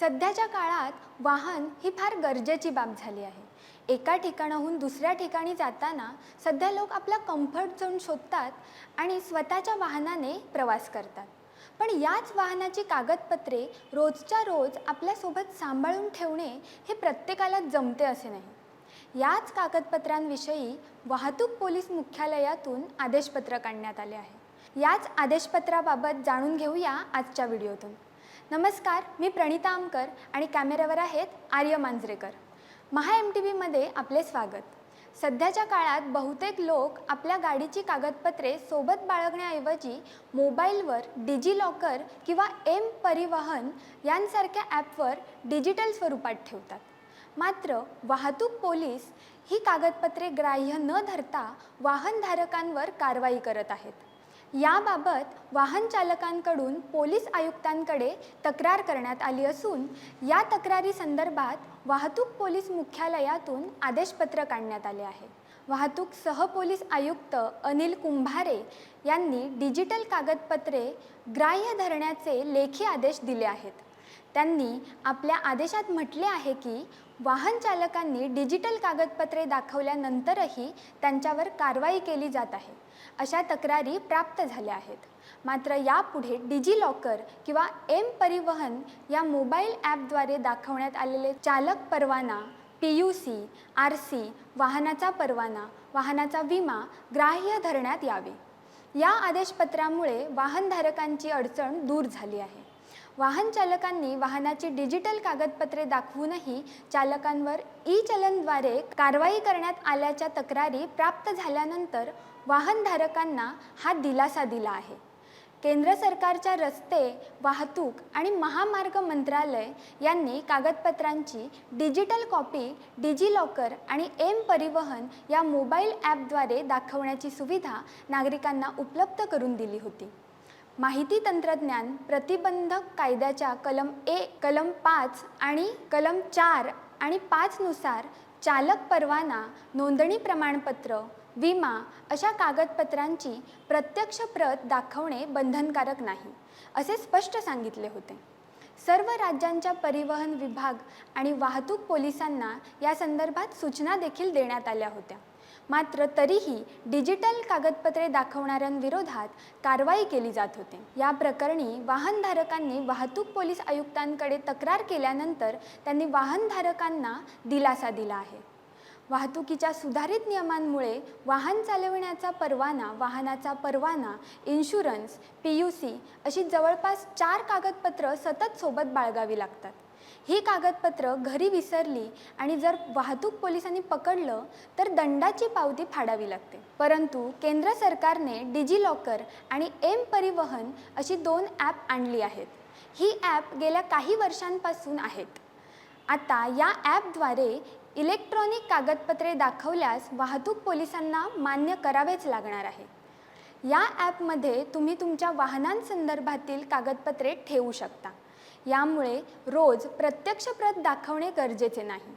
सध्याच्या काळात वाहन ही फार गरजेची बाब झाली आहे. एका ठिकाणाहून दुसऱ्या ठिकाणी जाताना सध्या लोक आपला कम्फर्ट झोन शोधतात आणि स्वतःच्या वाहनाने प्रवास करतात. पण याच वाहनाची कागदपत्रे रोजच्या रोज आपल्यासोबत सांभाळून ठेवणे हे प्रत्येकाला जमते असे नाही. याच कागदपत्रांविषयी वाहतूक पोलीस मुख्यालयातून आदेशपत्र काढण्यात आले आहे. याच आदेशपत्राबाबत जाणून घेऊया आजच्या व्हिडिओतून. नमस्कार मी प्रणिता आमकर आणि कॅमेऱ्यावर आहेत आर्य मांजरेकर. महा एम टी व्हीमध्ये आपले स्वागत. सध्याच्या काळात बहुतेक लोक आपल्या गाडीची कागदपत्रे सोबत बाळगण्याऐवजी मोबाईलवर डिजिलॉकर किंवा एम परिवहन यांसारख्या ॲपवर डिजिटल स्वरूपात ठेवतात. मात्र वाहतूक पोलीस ही कागदपत्रे ग्राह्य न धरता वाहनधारकांवर कारवाई करत आहेत. याबाबत वाहन चालकांकडून पोलीस आयुक्तांकडे तक्रार करण्यात आली असून या तक्रारी संदर्भात वाहतूक पोलीस मुख्यालयातून आदेशपत्र काढण्यात आले आहे. वाहतूक सहपोलीस आयुक्त अनिल कुंभारे यांनी डिजिटल कागदपत्रे ग्राह्य धरण्याचे लेखी आदेश दिले आहेत. त्यांनी आपल्या आदेशात म्हटले आहे की वाहन चालकांनी डिजिटल कागदपत्रे दाखवल्यानंतरही त्यांच्यावर कारवाई केली जात आहे. अशा तक्रारी प्राप्त झाल्या आहेत. मात्र यापुढे डिजिलॉकर किंवा एम परिवहन या मोबाईल ॲपद्वारे दाखवण्यात आलेले चालक परवाना P U C R C वाहनाचा परवाना वाहनाचा विमा ग्राह्य धरण्यात यावे. या आदेशपत्रामुळे वाहनधारकांची अडचण दूर झाली आहे. वाहन चालकांनी वाहनाची डिजिटल कागदपत्रे दाखवूनही चालकांवर ई चलनद्वारे कारवाई करण्यात आल्याच्या तक्रारी प्राप्त झाल्यानंतर वाहनधारकांना हा दिलासा दिला आहे. केंद्र सरकारच्या रस्ते वाहतूक आणि महामार्ग मंत्रालय यांनी कागदपत्रांची डिजिटल कॉपी डिजिलॉकर आणि एम परिवहन या मोबाईल ॲपद्वारे दाखवण्याची सुविधा नागरिकांना उपलब्ध करून दिली होती. माहिती तंत्रज्ञान प्रतिबंधक कायद्याच्या कलम ए कलम पाच आणि कलम चार आणि पाचनुसार चालक परवाना नोंदणी प्रमाणपत्र विमा अशा कागदपत्रांची प्रत्यक्ष प्रत दाखवणे बंधनकारक नाही असे स्पष्ट सांगितले होते. सर्व राज्यांच्या परिवहन विभाग आणि वाहतूक पोलिसांना या संदर्भात सूचना देखील देण्यात आल्या होत्या. मात्र तरीही डिजिटल कागदपत्रे दाखवणाऱ्यांविरोधात कारवाई केली जात होती. या प्रकरणी वाहनधारकांनी वाहतूक पोलीस आयुक्तांकडे तक्रार केल्यानंतर त्यांनी वाहनधारकांना दिलासा दिला आहे. वाहतुकीच्या सुधारित नियमांमुळे वाहन चालविण्याचा परवाना वाहनाचा परवाना इन्शुरन्स पी यू सी अशी जवळपास चार कागदपत्रं सतत सोबत बाळगावी लागतात. ही कागदपत्रं घरी विसरली आणि जर वाहतूक पोलिसांनी पकडलं तर दंडाची पावती फाडावी लागते. परंतु केंद्र सरकारने डिजिलॉकर आणि एम परिवहन अशी दोन ॲप आणली आहेत. ही ॲप गेल्या काही वर्षांपासून आहेत. आता या ॲपद्वारे इलेक्ट्रॉनिक कागदपत्रे दाखवल्यास वाहतूक पोलिसांना मान्य करावेच लागणार आहे. या ॲपमध्ये तुम्ही तुमच्या वाहनांसंदर्भातील कागदपत्रे ठेवू शकता. यामुळे रोज प्रत्यक्ष प्रत दाखवणे गरजेचे नाही.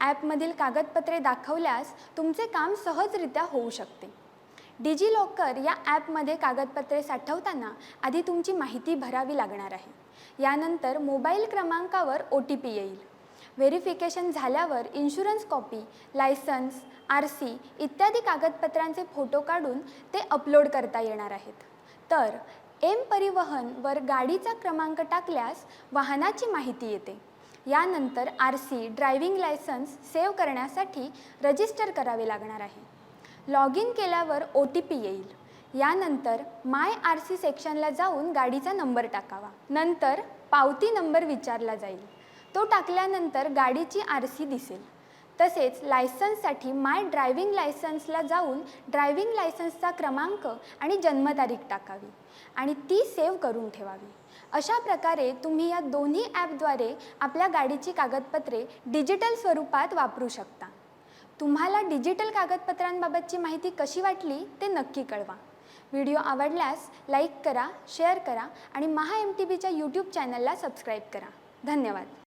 ॲपमधील कागदपत्रे दाखवल्यास तुमचे काम सहजरित्या होऊ शकते. डिजी लॉकर या ॲपमध्ये कागदपत्रे साठवताना आधी तुमची माहिती भरावी लागणार आहे. यानंतर मोबाईल क्रमांकावर ओ टी पी येईल. व्हेरिफिकेशन झाल्यावर insurance copy license R C इत्यादी कागदपत्रांचे फोटो काढून ते अपलोड करता येणार आहेत. तर एम परिवहनवर गाडीचा क्रमांक टाकल्यास वाहनाची माहिती येते. यानंतर R C driving license save करण्यासाठी रजिस्टर करावे लागणार आहे. लॉग इन केल्यावर ओ टी पी येईल. यानंतर माय आर सी सेक्शनला जाऊन गाडीचा नंबर टाकावा. नंतर पावती नंबर विचारला जाईल. तो टाकल्यानंतर गाडीची आर सी दिसेल. तसेच लायसन्ससाठी माय ड्रायव्हिंग लायसन्सला जाऊन ड्रायव्हिंग लायसन्सचा क्रमांक आणि जन्मतारीख टाकावी आणि ती सेव्ह करून ठेवावी. अशा प्रकारे तुम्ही या दोन्ही ॲपद्वारे आपल्या गाडीची कागदपत्रे डिजिटल स्वरूपात वापरू शकता. तुम्हाला डिजिटल कागदपत्रांबाबतची माहिती कशी वाटली ते नक्की कळवा. व्हिडिओ आवडल्यास लाईक करा शेअर करा आणि महा एम टी बीच्या यूट्यूब चॅनलला सबस्क्राईब करा. धन्यवाद.